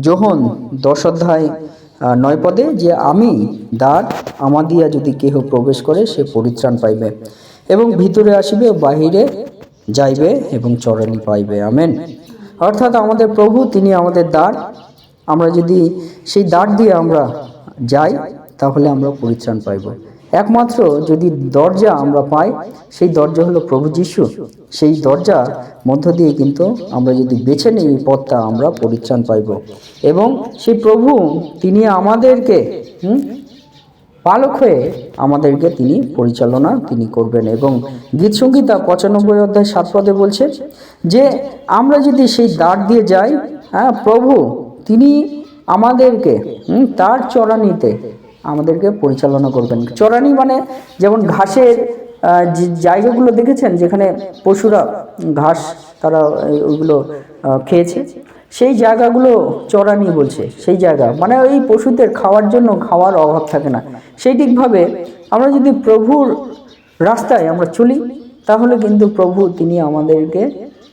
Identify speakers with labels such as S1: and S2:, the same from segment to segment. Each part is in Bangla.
S1: যোহন দশ অধ্যায় নয় পদে যে আমি, দ্বার আমাদিয়া যদি কেহ প্রবেশ করে, সে পরিত্রাণ পাইবে এবং ভিতরে আসিবে বাহিরে যাইবে এবং চরণি পাইবে। আমেন। অর্থাৎ আমাদের প্রভু, তিনি আমাদের দ্বার। আমরা যদি সেই দ্বার দিয়ে আমরা যাই, তাহলে আমরা পরিত্রাণ পাইব। একমাত্র যদি দরজা আমরা পাই, সেই দরজা হলো প্রভু যিশু। সেই দরজা মধ্য দিয়ে কিন্তু আমরা যদি বেছে নিই এই পথটা, আমরা পরিত্রাণ পাইব। এবং সেই প্রভু, তিনি আমাদেরকে পালক হয়ে আমাদেরকে তিনি পরিচালনা তিনি করবেন। এবং গীত সঙ্গীতা পঁচানব্বই অধ্যায় সাত পদে বলছে যে, আমরা যদি সেই দ্বার দিয়ে যাই হ্যাঁ প্রভু, তিনি আমাদেরকে তার চড়ানিতে আমাদেরকে পরিচালনা করবেন। চরানি মানে যেমন ঘাসের যে জায়গাগুলো দেখেছেন যেখানে পশুরা ঘাস তারা ওইগুলো খেয়েছে? সেই জায়গাগুলো চড়ানি বলছে, সেই জায়গা। মানে ওই পশুদের খাওয়ার জন্য খাওয়ার অভাব থাকে না। সেই ঠিকভাবে আমরা যদি প্রভুর রাস্তায় আমরা চলি, তাহলে কিন্তু প্রভু তিনি আমাদেরকে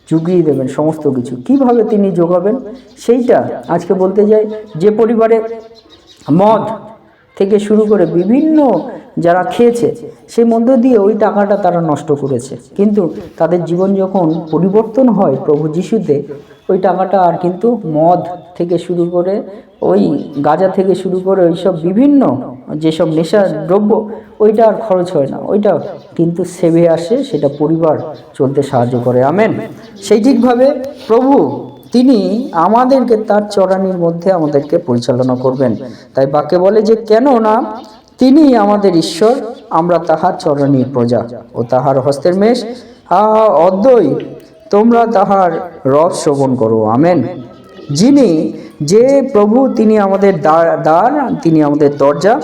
S1: জুগিয়ে দেবেন সমস্ত কিছু। কীভাবে তিনি যোগাবেন সেইটা আজকে বলতে যাই, যে পরিবারে মদ থেকে শুরু করে বিভিন্ন যারা খেয়েছে, সেই মধ্য দিয়ে ওই টাকাটা তারা নষ্ট করেছে। কিন্তু তাদের জীবন যখন পরিবর্তন হয় প্রভু যিশুতে, ওই টাকাটা আর কিন্তু মদ থেকে শুরু করে, ওই গাঁজা থেকে শুরু করে ওইসব বিভিন্ন যেসব নেশা দ্রব্য, ওইটা আর খরচ হয় না। ওইটা কিন্তু সেভে আসে, সেটা পরিবার চলতে সাহায্য করে। আমেন। সেই ঠিকভাবে প্রভু তিনি আমাদেরকে তার চরানির মধ্যে আমাদেরকে পরিচালনা করবেন। তাই বাকে বলে যে, কেন না? তিনি আমাদের ঈশ্বর, আমরা তাহার চরণীর প্রজা ও তাহার হস্তের মেষ। আহা অদ্বৈ, তোমরা তাহার রথ শ্রবণ করো। আমেন। যিনি, যে প্রভু, তিনি আমাদের দ্বার, তিনি আমাদের দরজা।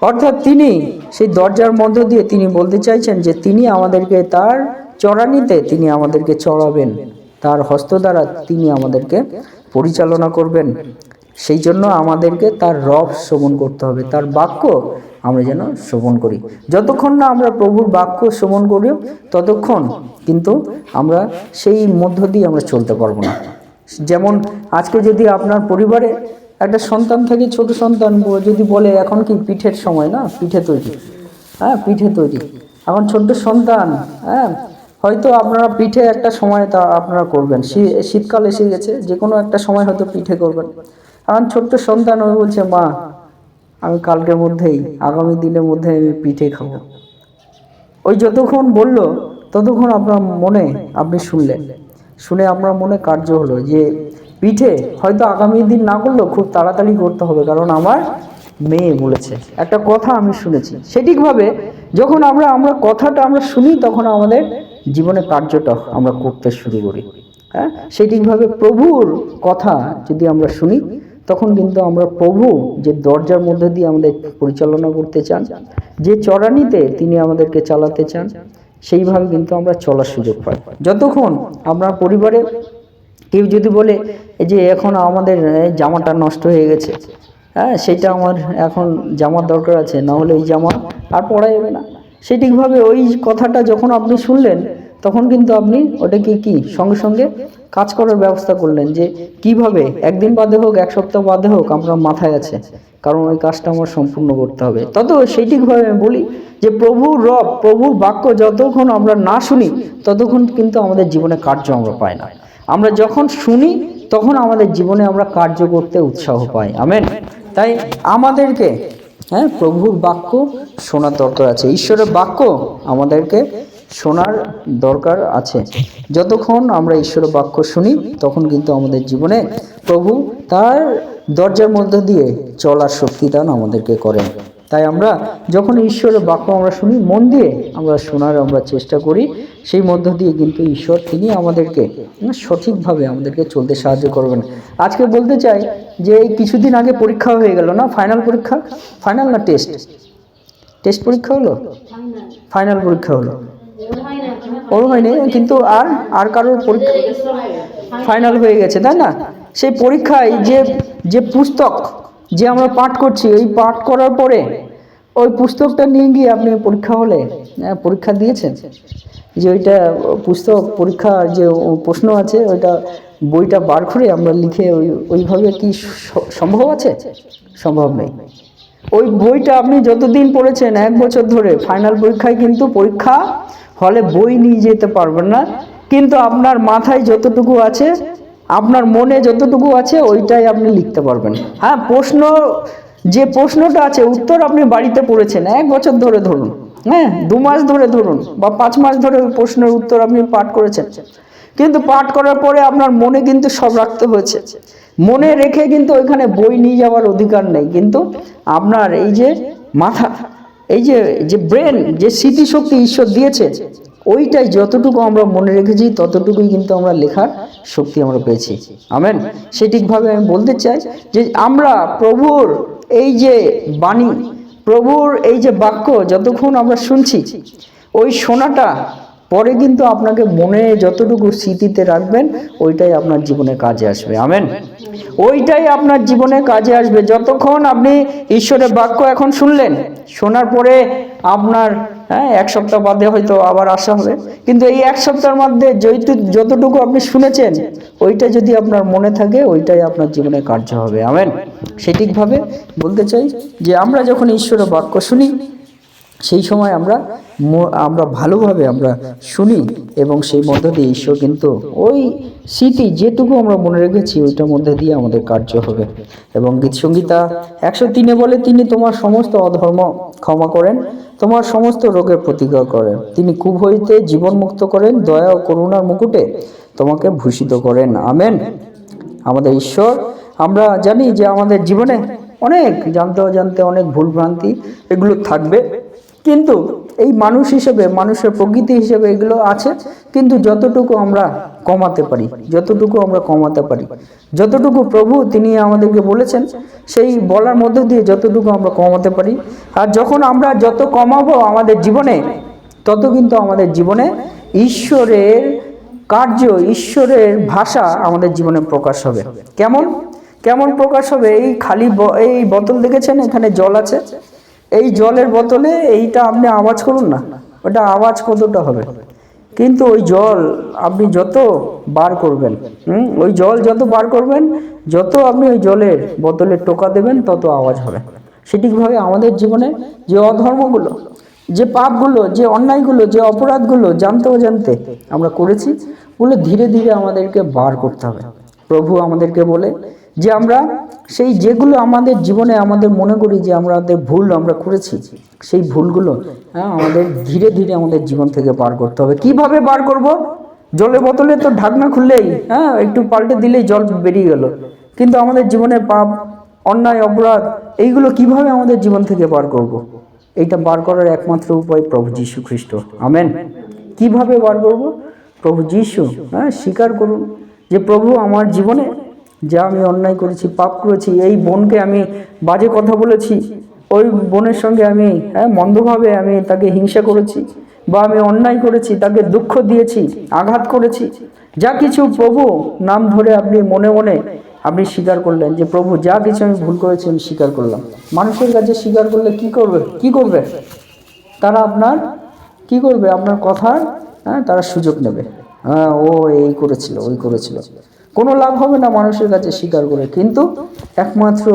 S1: অর্থাৎ তিনি, সেই দরজার মধ্য দিয়ে তিনি বলতে চাইছেন যে, তিনি আমাদেরকে তার চড়ানিতে, তিনি আমাদেরকে চড়াবেন। তার হস্ত দ্বারা তিনি আমাদেরকে পরিচালনা করবেন। সেই জন্য আমাদেরকে তার রব শ্রবণ করতে হবে, তার বাক্য আমরা যেন শ্রবণ করি। যতক্ষণ না আমরা প্রভুর বাক্য শ্রবণ করি, ততক্ষণ কিন্তু আমরা সেই মধ্য দিয়ে আমরা চলতে পারব না। যেমন আজকে যদি আপনার পরিবারে একটা সন্তান থাকে, ছোট সন্তান, যদি বলে এখন কি পিঠের সময় না? পিঠে তৈরি। হ্যাঁ পিঠে তৈরি। এখন ছোট্ট সন্তান হ্যাঁ হয়তো আপনারা পিঠে একটা সময় তা আপনারা করবেন। শীতকাল এসে গেছে যে কোনো একটা সময় হয়তো পিঠে করবেন। এখন ছোট্ট সন্তান ওই বলছে, মা, আমি কালকের মধ্যেই, আগামী দিনের মধ্যে আমি পিঠে খাব। ওই যতক্ষণ বলল, ততক্ষণ আপনার মনে আপনি শুনলেন। শুনে আপনার মনে কার্য হলো যে, পিঠে হয়তো আগামী দিন না করলেও খুব তাড়াতাড়ি করতে হবে, কারণ আমার মেয়ে বলেছে। একটা কথা আমি শুনেছি। সঠিকভাবে যখন আমরা আমরা কথাটা আমরা শুনি, তখন আমাদের জীবনে কার্যটা আমরা করতে শুরু করি। হ্যাঁ? সঠিকভাবে প্রভুর কথা যদি আমরা শুনি, তখন কিন্তু আমরা প্রভু যে দরজার মধ্যে দিয়ে আমাদের পরিচালনা করতে চান, যে চড়ানিতে তিনি আমাদেরকে চালাতে চান, সেইভাবে কিন্তু আমরা চলার সুযোগ পাই। যতক্ষণ আমরা পরিবারে কেউ যদি বলে যে এখন আমাদের জামাটা নষ্ট হয়ে গেছে। হ্যাঁ সেটা আমার এখন জামার দরকার আছে, না হলে এই জামা আর পরা যাবে না। সঠিকভাবে ওই কথাটা যখন আপনি শুনলেন, তখন কিন্তু আপনি ওটাকে কি, সঙ্গে সঙ্গে কাজ করার ব্যবস্থা করলেন যে কীভাবে, একদিন বাদে হোক, এক সপ্তাহ বাদে হোক আপনার মাথায় আছে। কারণ ওই কাজটা আমার সম্পূর্ণ করতে হবে। তত সেইটিকভাবে আমি বলি যে প্রভুর রব, প্রভুর বাক্য যতক্ষণ আমরা না শুনি, ততক্ষণ কিন্তু আমাদের জীবনে কার্য আমরা পাই না। আমরা যখন শুনি, তখন আমাদের জীবনে আমরা কার্য করতে উৎসাহ পাই। আমেন। তাই আমাদেরকে হ্যাঁ প্রভুর বাক্য শোনার দরকার আছে। ঈশ্বরের বাক্য আমাদেরকে শোনার দরকার আছে। যতক্ষণ আমরা ঈশ্বরের বাক্য শুনি, তখন কিন্তু আমাদের জীবনে প্রভু তার দরজার মধ্য দিয়ে চলার শক্তি দান আমাদেরকে করেন। তাই আমরা যখন ঈশ্বরের বাক্য আমরা শুনি, মন দিয়ে আমরা শোনার আমরা চেষ্টা করি, সেই মধ্য দিয়ে কিন্তু ঈশ্বর তিনি আমাদেরকে সঠিকভাবে আমাদেরকে চলতে সাহায্য করবেন। আজকে বলতে চাই যে এই কিছুদিন আগে পরীক্ষা হয়ে গেল না ফাইনাল পরীক্ষা? ফাইনাল না টেস্ট টেস্ট পরীক্ষা হলো? ফাইনাল পরীক্ষা হলো। ওর হয়নি, কিন্তু আর আর কারোর পরীক্ষা? ফাইনাল হয়ে গেছে, তাই না? সেই পরীক্ষায় যে যে পুস্তক যে আমরা পাঠ করছি ওই পাঠ করার পরে ওই পুস্তকটা নিয়ে গিয়ে আপনি পরীক্ষা হলে হ্যাঁ, পরীক্ষা দিয়েছেন? যে ওইটা পুস্তক পরীক্ষা যে প্রশ্ন আছে ওইটা বইটা বার করে আমরা লিখে ওই ওইভাবে কি সম্ভব আছে? সম্ভব নেই। ওই বইটা আপনি যতদিন পড়েছেন এক বছর ধরে ফাইনাল পরীক্ষায় কিন্তু পরীক্ষা হলে বই নিয়ে যেতে পারবেন না। কিন্তু আপনার মাথায় যতটুকু আছে আপনার মনে যতটুকু আছে ওইটাই আপনি লিখতে পারবেন। হ্যাঁ প্রশ্ন, যে প্রশ্নটা আছে, উত্তর আপনি বাড়িতে পড়েছেন, এক বছর ধরে ধরুন হ্যাঁ দু মাস ধরে ধরুন বা পাঁচ মাস ধরে ওই প্রশ্নের উত্তর আপনি পাঠ করেছেন। কিন্তু পাঠ করার পরে আপনার মনে কিন্তু সব রাখতে হয়েছে। মনে রেখে কিন্তু ওইখানে বই নিয়ে যাওয়ার অধিকার নেই। কিন্তু আপনার এই যে মাথা, এই যে যে ব্রেন যে স্মৃতিশক্তি ঈশ্বর দিয়েছে ওইটাই যতটুকু আমরা মনে রেখেছি, ততটুকুই কিন্তু আমরা লেখার শক্তি আমরা পেয়েছি। আমেন? সেটিকভাবে আমি বলতে চাই যে আমরা প্রভুর এই যে বাণী, প্রভুর এই যে বাক্য যতক্ষণ আমরা শুনছি, ওই শোনাটা পরে কিন্তু আপনাকে মনে যতটুকু স্মৃতিতে রাখবেন, ওইটাই আপনার জীবনে কাজে আসবে। আমেন? ওইটাই আপনার জীবনে কাজে আসবে। যতক্ষণ আপনি ঈশ্বরের বাক্য এখন শুনলেন, শোনার পরে আপনার হ্যাঁ এক সপ্তাহ বাদে হয়তো আবার আসা হবে। কিন্তু এই এক সপ্তাহের মধ্যে যেহেতু যতটুকু আপনি শুনেছেন, ওইটা যদি আপনার মনে থাকে, ওইটাই আপনার জীবনে কার্য হবে। আমেন। সঠিকভাবে বলতে চাই যে আমরা যখন ঈশ্বরের বাক্য শুনি সেই সময় আমরা আমরা ভালোভাবে আমরা শুনি এবং সেই মধ্য দিয়ে ঈশ্বর কিন্তু ওই স্মৃতি যেটুকু আমরা মনে রেখেছি, ওইটার মধ্যে দিয়ে আমাদের কার্য হবে। এবং গীত সঙ্গীতা একশো তিনে বলে, তিনি তোমার সমস্ত অধর্ম ক্ষমা করেন, তোমার সমস্ত রোগের প্রতিকার করেন। তিনি কুভ হইতে জীবন মুক্ত করেন, দয়া ও করুণার মুকুটে তোমাকে ভূষিত করেন। আমেন। আমাদের ঈশ্বর, আমরা জানি যে আমাদের জীবনে অনেক জানতে অজান্তে অনেক ভুলভ্রান্তি এগুলো থাকবে। কিন্তু এই মানুষ হিসেবে, মানুষের প্রকৃতি হিসেবে এগুলো আছে, কিন্তু যতটুকু আমরা কমাতে পারি, যতটুকু আমরা কমাতে পারি, যতটুকু প্রভু তিনি আমাদেরকে বলেছেন, সেই বলার মধ্য দিয়ে যতটুকু আমরা কমাতে পারি। আর যখন আমরা যত কমাবো আমাদের জীবনে, তত কিন্তু আমাদের জীবনে ঈশ্বরের কার্য, ঈশ্বরের ভাষা আমাদের জীবনে প্রকাশ হবে। কেমন? কেমন প্রকাশ হবে? এই খালি এই বোতল দেখেছেন? এখানে জল আছে। এই জলের বোতলে এইটা আপনি আওয়াজ করুন না, ওটা আওয়াজ কতটা হবে? কিন্তু ওই জল আপনি যত বার করবেন, হুম, ওই জল যত বার করবেন, যত আপনি ওই জলের বোতলে টোকা দেবেন, তত আওয়াজ হবে। সঠিকভাবে আমাদের জীবনে যে অধর্মগুলো, যে পাপগুলো, যে অন্যায়গুলো, যে অপরাধগুলো জানতে অজান্তে আমরা করেছি, ওগুলো ধীরে ধীরে আমাদেরকে বার করতে হবে। প্রভু আমাদেরকে বলে যে আমরা সেই যেগুলো আমাদের জীবনে আমাদের মনে করি যে আমাদের ভুল আমরা করেছি, সেই ভুলগুলো হ্যাঁ আমাদের ধীরে ধীরে আমাদের জীবন থেকে বার করতে হবে। কীভাবে বার করব? জলের বোতলে তো ঢাকনা খুললেই হ্যাঁ একটু পাল্টে দিলেই জল বেরিয়ে গেল। কিন্তু আমাদের জীবনে পাপ, অন্যায়, অপরাধ, এইগুলো কীভাবে আমাদের জীবন থেকে বার করব। এইটা বার করার একমাত্র উপায় প্রভু যীশু খ্রিস্ট। আমেন। কীভাবে বার করব? প্রভু যীশু হ্যাঁ স্বীকার করুন যে প্রভু আমার জীবনে যা আমি অন্যায় করেছি, পাপ করেছি, এই বোনকে আমি বাজে কথা বলেছি, ওই বোনের সঙ্গে আমি হ্যাঁ মন্দভাবে আমি তাকে হিংসা করেছি বা আমি অন্যায় করেছি, তাকে দুঃখ দিয়েছি, আঘাত করেছি। যা কিছু প্রভু নাম ধরে আপনি মনে মনে আপনি স্বীকার করলেন যে, প্রভু, যা কিছু আমি ভুল করেছি আমি স্বীকার করলাম। মানুষের কাছে স্বীকার করলে কি করবে? কি করবে? তারা আপনার, কি করবে? আপনার কথার হ্যাঁ তারা সুযোগ নেবে। হ্যাঁ ও এই করেছিল, ওই করেছিল। কোনো লাভ হবে না মানুষের কাছে স্বীকার করে। কিন্তু একমাত্র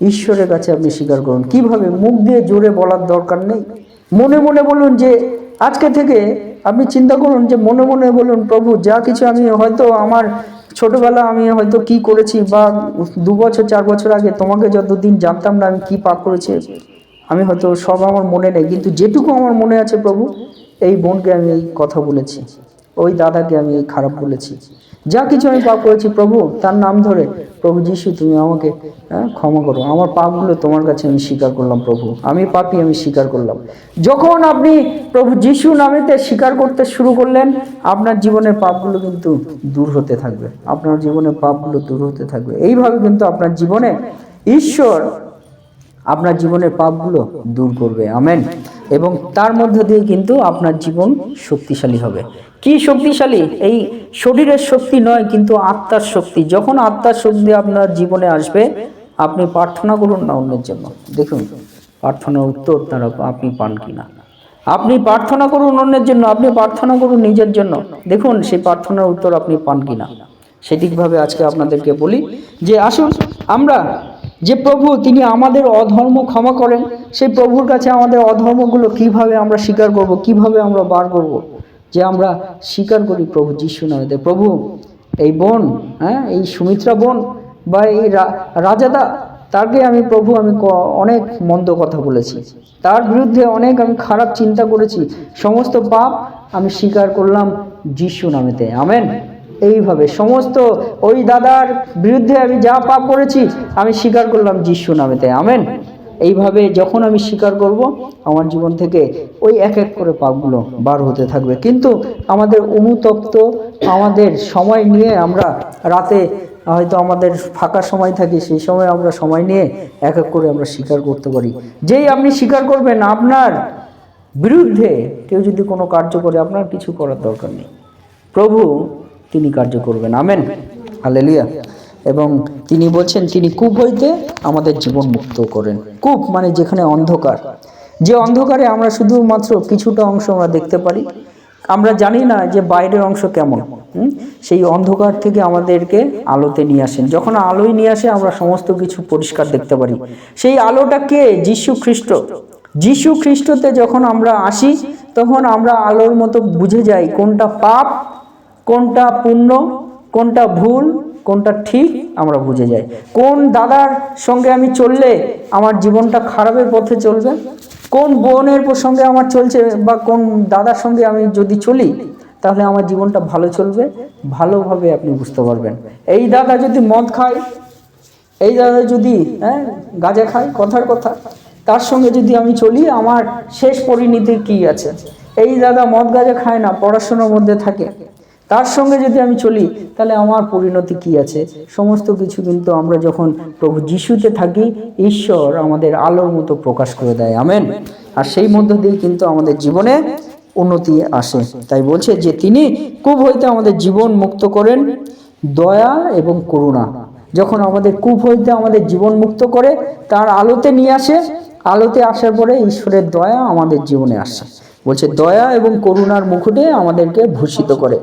S1: ঈশ্বরের কাছে আপনি স্বীকার করুন। কীভাবে? মুখ দিয়ে জোরে বলার দরকার নেই। মনে মনে বলুন যে, আজকে থেকে আপনি চিন্তা করুন যে, মনে মনে বলুন, প্রভু, যা কিছু আমি হয়তো আমার ছোটবেলা আমি হয়তো কি করেছি বা দু বছর, চার বছর আগে তোমাকে যতদিন জানতাম না আমি কি পাপ করেছি, আমি হয়তো সব আমার মনে নেই। কিন্তু যেটুকু আমার মনে আছে প্রভু, এই বোনকে আমি এই কথা বলেছি। ওই দাদাকে আমি এই খারাপ বলেছি। যা কিছু আমি পাপ করেছি প্রভু তার নাম ধরে প্রভু যিশু তুমি আমাকে হ্যাঁ, ক্ষমা করো। আমার পাপগুলো তোমার কাছে আমি স্বীকার করলাম প্রভু। আমি পাপি আমি স্বীকার করলাম। যখন আপনি প্রভু যিশু নামেতে স্বীকার করতে শুরু করলেন আপনার জীবনের পাপগুলো কিন্তু দূর হতে থাকবে। আপনার জীবনের পাপগুলো দূর হতে থাকবে। এইভাবে কিন্তু আপনার জীবনে ঈশ্বর আপনার জীবনের পাপগুলো দূর করবে। আমেন। এবং তার মধ্য দিয়ে কিন্তু আপনার জীবন শক্তিশালী হবে। কি শক্তিশালী? এই শরীরের শক্তি নয়, কিন্তু আত্মার শক্তি। যখন আত্মার শক্তি আপনার জীবনে আসবে, আপনি প্রার্থনা করুন না অন্যের জন্য। দেখুন, প্রার্থনার উত্তর তারা আপনি পান কিনা। আপনি প্রার্থনা করুন অন্যের জন্য, আপনি প্রার্থনা করুন নিজের জন্য। দেখুন সেই প্রার্থনার উত্তর আপনি পান কিনা। সেদিকভাবে আজকে আপনাদেরকে বলি যে, আসুন, আমরা যে প্রভু, তিনি আমাদের অধর্ম ক্ষমা করেন। সেই প্রভুর কাছে আমাদের অধর্মগুলো কীভাবে আমরা স্বীকার করব, কীভাবে আমরা বার করব? যে আমরা স্বীকার করি প্রভু যিশু নামে প্রভু, এই বোন হ্যাঁ এই সুমিত্রা বোন বা এই রাজাদা, তাকে আমি প্রভু, আমি অনেক মন্দ কথা বলেছি। তার বিরুদ্ধে অনেক আমি খারাপ চিন্তা করেছি। সমস্ত পাপ আমি স্বীকার করলাম যিশু নামেতে। আমেন। এইভাবে সমস্ত ওই দাদার বিরুদ্ধে আমি যা পাপ করেছি, আমি স্বীকার করলাম যিশু নামেতে। আমেন? এইভাবে যখন আমি স্বীকার করব, আমার জীবন থেকে ওই এক এক করে পাপগুলো বার হতে থাকবে। কিন্তু আমাদের অনুতপ্ত, আমাদের সময় নিয়ে আমরা রাতে হয়তো আমাদের ফাঁকা সময় থাকে, সেই সময় আমরা সময় নিয়ে এক এক করে আমরা স্বীকার করতে পারি। যেই আপনি স্বীকার করবেন, আপনার বিরুদ্ধে কেউ যদি কোনো কার্য করে, আপনার কিছু করার দরকার নেই। প্রভু তিনি কার্য করবেন। আমেন। হালেলুয়া। এবং তিনি বলছেন, তিনি কূপ হইতে আমাদের জীবন মুক্ত করেন। কূপ মানে যেখানে অন্ধকার। যে অন্ধকারে আমরা শুধুমাত্র কিছুটা অংশ আমরা দেখতে পারি। আমরা জানি না যে বাইরের অংশ কেমন। সেই অন্ধকার থেকে আমাদেরকে আলোতে নিয়ে আসেন। যখন আলোয় নিয়ে আসে, আমরা সমস্ত কিছু পরিষ্কার দেখতে পারি। সেই আলোটা কে? যিশু খ্রিস্ট। যিশু খ্রিস্টতে যখন আমরা আসি, তখন আমরা আলোর মতো বুঝে যাই কোনটা পাপ কোনটা পুণ্য কোনটা ভুল, কোনটা ঠিক, আমরা বুঝে যাই। কোন দাদার সঙ্গে আমি চললে আমার জীবনটা খারাপের পথে চলবে? কোন বোনের সঙ্গে আমার চলছে বা কোন দাদার সঙ্গে আমি যদি চলি, তাহলে আমার জীবনটা ভালো চলবে? ভালোভাবে আপনি বুঝতে পারবেন। এই দাদা যদি মদ খায়, এই দাদা যদি হ্যাঁ গাঁজা খায়, কথার কথা, তার সঙ্গে যদি আমি চলি, আমার শেষ পরিণতি কি আছে? এই দাদা মদ গাঁজা খায় না, পড়াশোনার মধ্যে থাকে। তার সঙ্গে যদি আমি চলি, তাহলে আমার পরিণতি কি আছে? সমস্ত কিছু কিন্তু আমরা যখন প্রভু যিশুতে থাকি, ঈশ্বর আমাদের আলোর মতো প্রকাশ করে দেয়। আমেন। আর সেই মধ্য দিয়ে কিন্তু আমাদের জীবনে উন্নতি আসে। তাই বলছে যে তিনি কূপ হইতে আমাদের জীবন মুক্ত করেন, দয়া এবং করুণা। যখন আমাদের কূপ হইতে আমাদের জীবন মুক্ত করে, তার আলোতে নিয়ে আসে। আলোতে আসার পরে ঈশ্বরের দয়া আমাদের জীবনে আসে। বলছে দয়া এবং করুণার মুকুটে আমাদেরকে ভূষিত করে।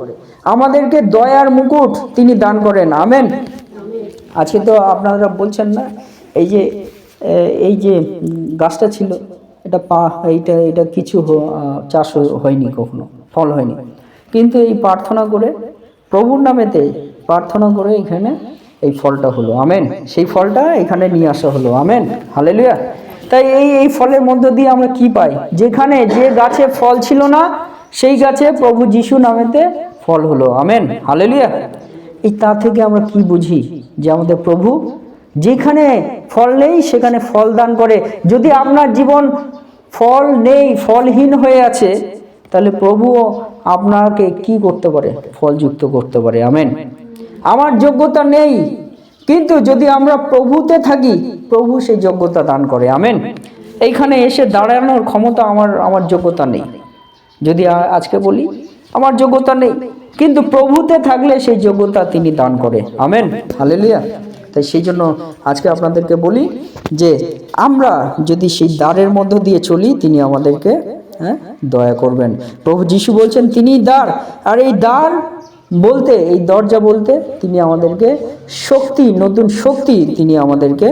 S1: আমাদেরকে দয়ার মুকুট তিনি দান করেন। আমেন। আজকে তো আপনারা বলছেন না, এই যে এই যে গাছটা ছিল, এটা পা, এইটা, এটা কিছু চাষ হয়নি কখনো, ফল হয়নি। কিন্তু এই প্রার্থনা করে, প্রভুর নামেতে প্রার্থনা করে এখানে এই ফলটা হলো। আমেন। সেই ফলটা এখানে নিয়ে আসা হলো। আমেন। হালেলুয়া। তাই এই এই ফলের মধ্য দিয়ে আমরা কি পাই? যেখানে যে গাছে ফল ছিল না, সেই গাছে প্রভু যিশু নামেতে ফল হলো, আমেন, হালেলুয়া। এই তা থেকে আমরা কি বুঝি? যে আমাদের প্রভু যেখানে ফল নেই, সেখানে ফল দান করে। যদি আপনার জীবন ফল নেই, ফলহীন হয়ে আছে, তাহলে প্রভুও আপনাকে কি করতে পারে? ফলযুক্ত করতে পারে, আমেন। আমার যোগ্যতা নেই, কিন্তু যদি আমরা প্রভুতে থাকি, প্রভু সেই যোগ্যতা দান করে, আমেন। এইখানে এসে দাঁড়ানোর ক্ষমতা আমার আমার যোগ্যতা নেই। যদি আজকে বলি আমার যোগ্যতা নেই। কিন্তু প্রভুতে থাকলে সেই যোগ্যতা তিনি দান করে। আমেন। হালেলুয়া। তাই সেই জন্য আজকে আপনাদেরকে বলি যে, আমরা যদি সেই দ্বারের মধ্য দিয়ে চলি, তিনি আমাদেরকে হ্যাঁ দয়া করবেন। প্রভু যিশু বলছেন, তিনি দ্বার। আর এই দ্বার বলতে, এই দরজা বলতে, তিনি আমাদেরকে শক্তি, নতুন শক্তি তিনি আমাদেরকে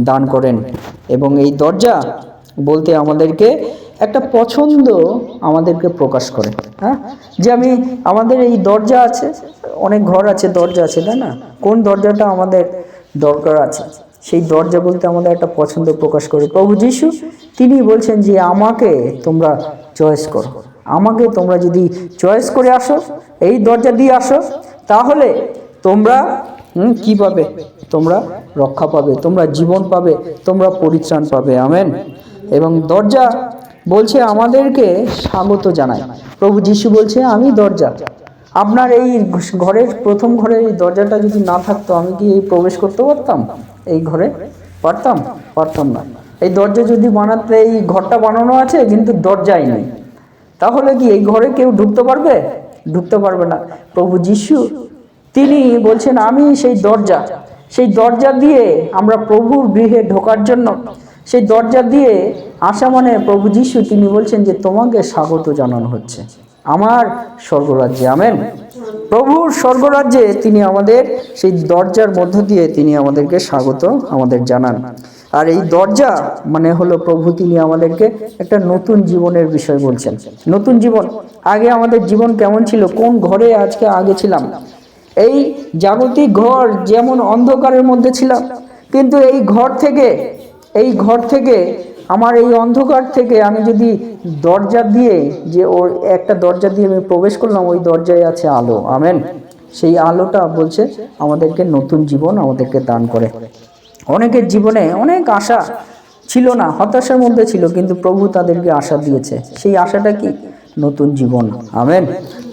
S1: দান করেন। এবং এই দরজা বলতে আমাদেরকে একটা পছন্দ আমাদেরকে প্রকাশ করে হ্যাঁ? যে আমি, আমাদের এই দরজা আছে, অনেক ঘর আছে, দরজা আছে, তাই না? কোন দরজাটা আমাদের দরকার আছে? সেই দরজা বলতে আমাদের একটা পছন্দ প্রকাশ করে। প্রভু যিশু, তিনি বলছেন যে আমাকে তোমরা চয়েস করো। আমাকে তোমরা যদি চয়েস করে আসো, এই দরজা দিয়ে আসো, তাহলে তোমরা কি পাবে? তোমরা রক্ষা পাবে, তোমরা জীবন পাবে, তোমরা পরিত্রাণ পাবে। আমেন। এবং দরজা বলছে, আমাদেরকে স্বাগত জানায় প্রভু যিশু বলছে, আমি দরজা। আপনার এই ঘরের প্রথম ঘরের এই দরজাটা যদি না থাকতো, আমি কি এই প্রবেশ করতে পারতাম? এই ঘরে পারতাম? পারতাম না। এই দরজা যদি বানাতে, এই ঘরটা বানানো আছে, কিন্তু দরজাই নেই। তাহলে কি এই ঘরে কেউ ঢুকতে পারবে? ঢুকতে পারবে না। প্রভু যিশু, তিনি বলছেন, আমি সেই দরজা। সেই দরজা দিয়ে আমরা প্রভুর গৃহে ঢোকার জন্য, সেই দরজা দিয়ে আসা মানে প্রভু যিশু, তিনি বলছেন যে তোমাকে স্বাগত জানানো হচ্ছে। আমার স্বর্গরাজ্যে, আমেন। প্রভুর স্বর্গরাজ্যে তিনি আমাদের, সেই দরজার মধ্য দিয়ে তিনি আমাদেরকে স্বাগত, আমাদের জানান। আর এই দরজা মানে হলো প্রভু তিনি আমাদেরকে একটা নতুন জীবনের বিষয় বলছেন। নতুন জীবন। আগে আমাদের জীবন কেমন ছিল? কোন ঘরে আজকে আগে ছিলাম? এই জাগতিক ঘর যেমন অন্ধকারের মধ্যে ছিলাম, কিন্তু এই ঘর থেকে, এই ঘর থেকে আমার এই অন্ধকার থেকে আমি যদি দরজা দিয়ে যে ওর একটা দরজা দিয়ে আমি প্রবেশ করলাম, ওই দরজায় আছে আলো। আমেন। সেই আলোটা বলছে, আমাদেরকে নতুন জীবন আমাদেরকে দান করে। অনেকের জীবনে অনেক আশা ছিল না, হতাশার মধ্যে ছিল, কিন্তু প্রভু তাদেরকে আশা দিয়েছে। সেই আশাটা কি? নতুন জীবন। আমেন।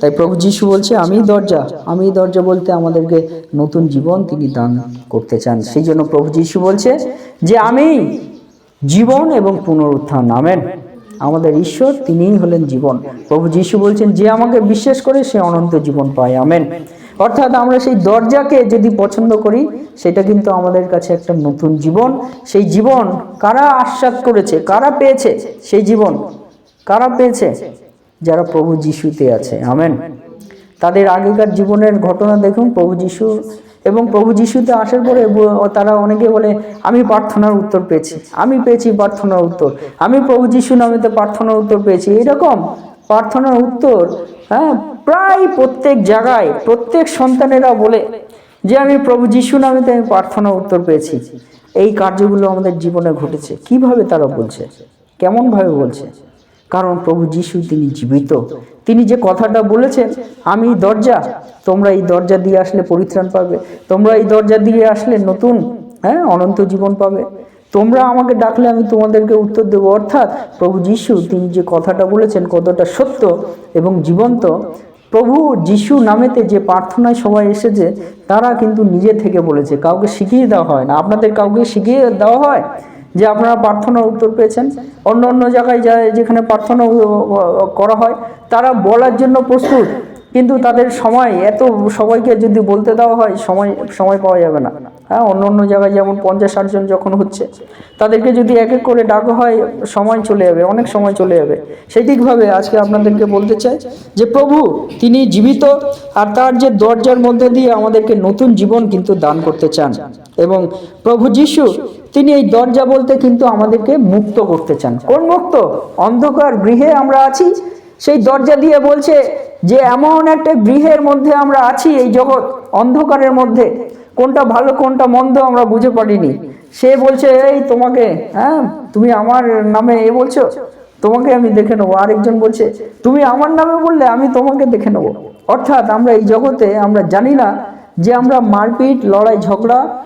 S1: তাই প্রভু যিশু বলছে আমি দরজা। আমি দরজা বলতে আমাদেরকে নতুন জীবন তিনি দান করতে চান। সেই জন্য প্রভু যিশু বলছে যে আমি জীবন এবং পুনরুত্থান, আমেন। আমাদের ঈশ্বর, তিনিই হলেন জীবন। প্রভু যিশু বলছেন, যে আমাকে বিশ্বাস করে, সে অনন্ত জীবন পায়, আমেন। অর্থাৎ আমরা সেই দরজাকে যদি পছন্দ করি, সেটা কিন্তু আমাদের কাছে একটা নতুন জীবন। সেই জীবন কারা আশ্বাদ করেছে, কারা পেয়েছে? সেই জীবন কারা পেয়েছে? যারা প্রভু যিশুতে আছে, আমেন। তাদের আগেকার জীবনের ঘটনা দেখুন, প্রভু যিশু এবং প্রভু যিশুতে আসার পরে তারা অনেকে বলে, আমি প্রার্থনার উত্তর পেয়েছি। আমি পেয়েছি প্রার্থনার উত্তর। আমি প্রভু যিশু নামেতে প্রার্থনার উত্তর পেয়েছি। এরকম প্রার্থনার উত্তর হ্যাঁ প্রায় প্রত্যেক জায়গায়, প্রত্যেক সন্তানেরা বলে যে, আমি প্রভু যিশু নামেতে আমি প্রার্থনার উত্তর পেয়েছি। এই কার্যগুলো আমাদের জীবনে ঘটেছে। কীভাবে তারা বলছে? কেমনভাবে বলছে? কারণ প্রভু যিশু তিনি জীবিত। তিনি যে কথাটা বলেছেন, আমি দরজা, তোমরা এই দরজা দিয়ে আসলে পরিত্রাণ পাবে। তোমরা এই দরজা দিয়ে আসলে নতুন হ্যাঁ অনন্ত জীবন পাবে। তোমরা আমাকে ডাকলে আমি তোমাদেরকে উত্তর দেবো। অর্থাৎ প্রভু যিশু, তিনি যে কথাটা বলেছেন, কতটা সত্য এবং জীবন্ত, প্রভু যিশু নামেতে যে প্রার্থনায় সবাই এসেছে, তারা কিন্তু নিজে থেকে বলেছে, কাউকে শিখিয়ে দেওয়া হয় না। আপনাদের কাউকে শিখিয়ে দেওয়া হয়? যে আপনারা প্রার্থনার উত্তর পেয়েছেন। অন্য অন্য জায়গায় যা যেখানে প্রার্থনা করা হয়, তারা বলার জন্য প্রস্তুত। কিন্তু তাদের সময় এত সবাইকে যদি বলতে দেওয়া হয়, সময় সময় পাওয়া যাবে না। হ্যাঁ অন্য অন্য জায়গায় যেমন পঞ্চাশ ষাটজন যখন হচ্ছে, তাদেরকে যদি এক এক করে ডাকা হয়, সময় চলে যাবে, অনেক সময় চলে যাবে। সেই ঠিকভাবে আজকে আপনাদেরকে বলতে চাই যে প্রভু, তিনি জীবিত আর তার যে দরজার মধ্যে দিয়ে আমাদেরকে নতুন জীবন কিন্তু দান করতে চান। এবং প্রভু যিশু, তিনি এই দরজা বলতে কিন্তু আমাদেরকে মুক্ত করতে চান। কোন মুক্ত? অন্ধকার গৃহে আমরা আছি, সেই দরজা দিয়ে বলছে যে এমন একটা গৃহের মধ্যে আমরা আছি, এই জগৎ অন্ধকারের মধ্যে, কোনটা ভালো, কোনটা মন্দ আমরা বুঝে পারিনি। সে বলছে, এই তোমাকে হ্যাঁ তুমি আমার নামে এ বলছো, তোমাকে আমি দেখে নেব। আরেকজন বলছে, তুমি আমার নামে বললে আমি তোমাকে দেখে নেব। অর্থাৎ আমরা এই জগতে আমরা জানি না যে আমরা মারপিট, লড়াই, ঝগড়া,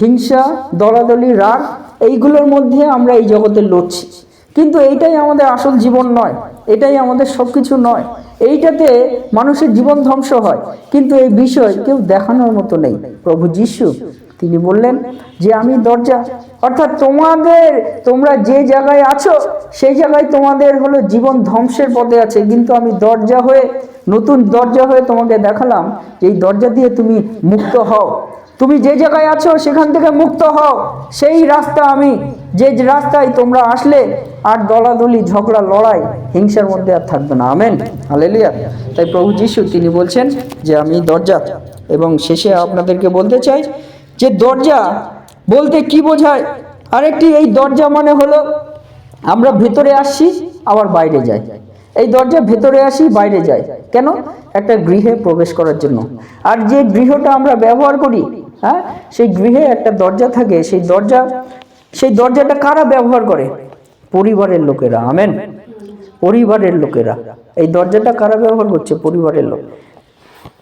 S1: হিংসা, দলাদলি, রাগ, এইগুলোর মধ্যে আমরা এই জগতে লড়ছি। কিন্তু এইটাই আমাদের আসল জীবন নয়। এটাই আমাদের সব কিছু নয়। এইটাতে মানুষের জীবন ধ্বংস হয়। কিন্তু এই বিষয় কেউ দেখানোর মতো নেই। প্রভু যিশু, তিনি বললেন যে, আমি দরজা অর্থাৎ তোমাদের, তোমরা যে জায়গায় আছো, সেই জায়গায় তোমাদের হলো জীবন ধ্বংসের পথে আছে। কিন্তু আমি দরজা হয়ে, নতুন দরজা হয়ে তোমাকে দেখালাম যে, এই দরজা দিয়ে তুমি মুক্ত হও। তুমি যে জায়গায় আছো, সেখান থেকে মুক্ত হও। সেই রাস্তা আমি। যে রাস্তায় তোমরা আসলে, আর দলাদলি, ঝগড়া, লড়াই, হিংসার মধ্যে আর থাকবে না। আমেন। হালেলুয়া। তাই প্রভু যিশু, তিনি বলছেন যে আমি দরজা, এবং শেষে আপনাদেরকে বলতে চাই যে দরজা বলতে কি বোঝায়? আরেকটি, এই দরজা মানে হলো, আমরা ভেতরে আসছি আবার বাইরে যাই। এই দরজা ভেতরে আসি, বাইরে যাই। কেন? একটা গৃহে প্রবেশ করার জন্য। আর যে গৃহটা আমরা ব্যবহার করি হ্যাঁ? সেই গৃহে একটা দরজা থাকে, সেই দরজা, সেই দরজাটা কারা ব্যবহার করে? পরিবারের লোকেরা, আমেন। পরিবারের লোকেরা। এই দরজাটা কারা ব্যবহার করছে? পরিবারের লোক।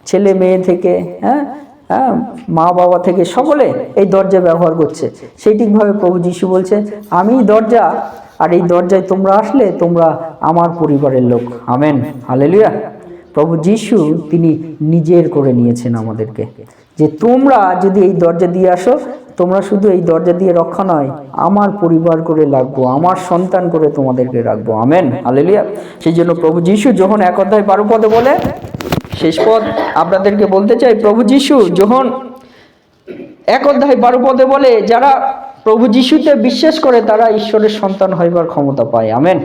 S1: ছেলে মেয়ে থেকে হ্যাঁ? হ্যাঁ? মা বাবা থেকে সকলে এই দরজা ব্যবহার করছে। সেই ঠিকভাবে প্রভু যিশু বলছে, আমি দরজা, আর এই দরজায় তোমরা আসলে তোমরা আমার পরিবারের লোক। আমেন। হালেলুয়া। প্রভু যিশু, তিনি নিজের করে নিয়েছেন আমাদেরকে। যে তোমরা যদি এই দরজা দিয়ে আসো, তোমরা শুধু এই দরজা দিয়ে রক্ষা নয়, আমার পরিবার করে লাগবো আমার সন্তান করে তোমাদেরকে রাখব। আমেন। হালেলুয়া। সেই জন্য প্রভু যিশু যখন এক অধ্যায় বারো পদে বলে, শেষ পদ আপনাদেরকে বলতে চাই, প্রভু যিশু যখন এক অধ্যায় বারো পদে বলে, যারা প্রভু যিশুতে বিশ্বাস করে, তারা ঈশ্বরের সন্তান হইবার ক্ষমতা পায়। আমেন।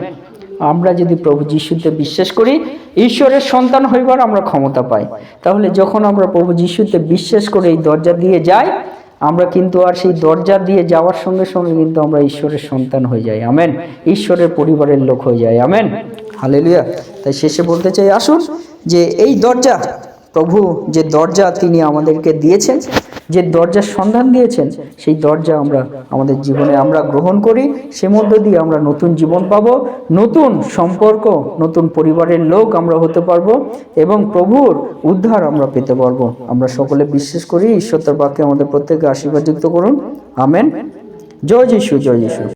S1: আমরা যদি প্রভু যিশুতে বিশ্বাস করি, ঈশ্বরের সন্তান হইবার আমরা ক্ষমতা পাই। তাহলে যখন আমরা প্রভু যিশুতে বিশ্বাস করে এই দরজা দিয়ে যাই, আমরা কিন্তু আর সেই দরজা দিয়ে যাওয়ার সঙ্গে সঙ্গে কিন্তু আমরা ঈশ্বরের সন্তান হয়ে যাই। আমেন। ঈশ্বরের পরিবারের লোক হয়ে যাই। আমেন। হালেলুয়া। তাই শেষে বলতে চাই, আসুন যে এই দরজা, প্রভু যে দরজা তিনি আমাদেরকে দিয়েছেন যে দরজার সন্ধান দিয়েছেন, সেই দরজা আমরা আমাদের জীবনে আমরা গ্রহণ করি। সে মধ্য দিয়ে আমরা নতুন জীবন পাব, নতুন সম্পর্ক, নতুন পরিবারের লোক আমরা হতে পারব এবং প্রভুর উদ্ধার আমরা পেতে পারব। আমরা সকলে বিশ্বাস করি, ঈশ্বর বাক্যে আমাদের প্রত্যেককে আশীর্বাদযুক্ত করুন। আমেন। জয় যিশু জয় যিশু।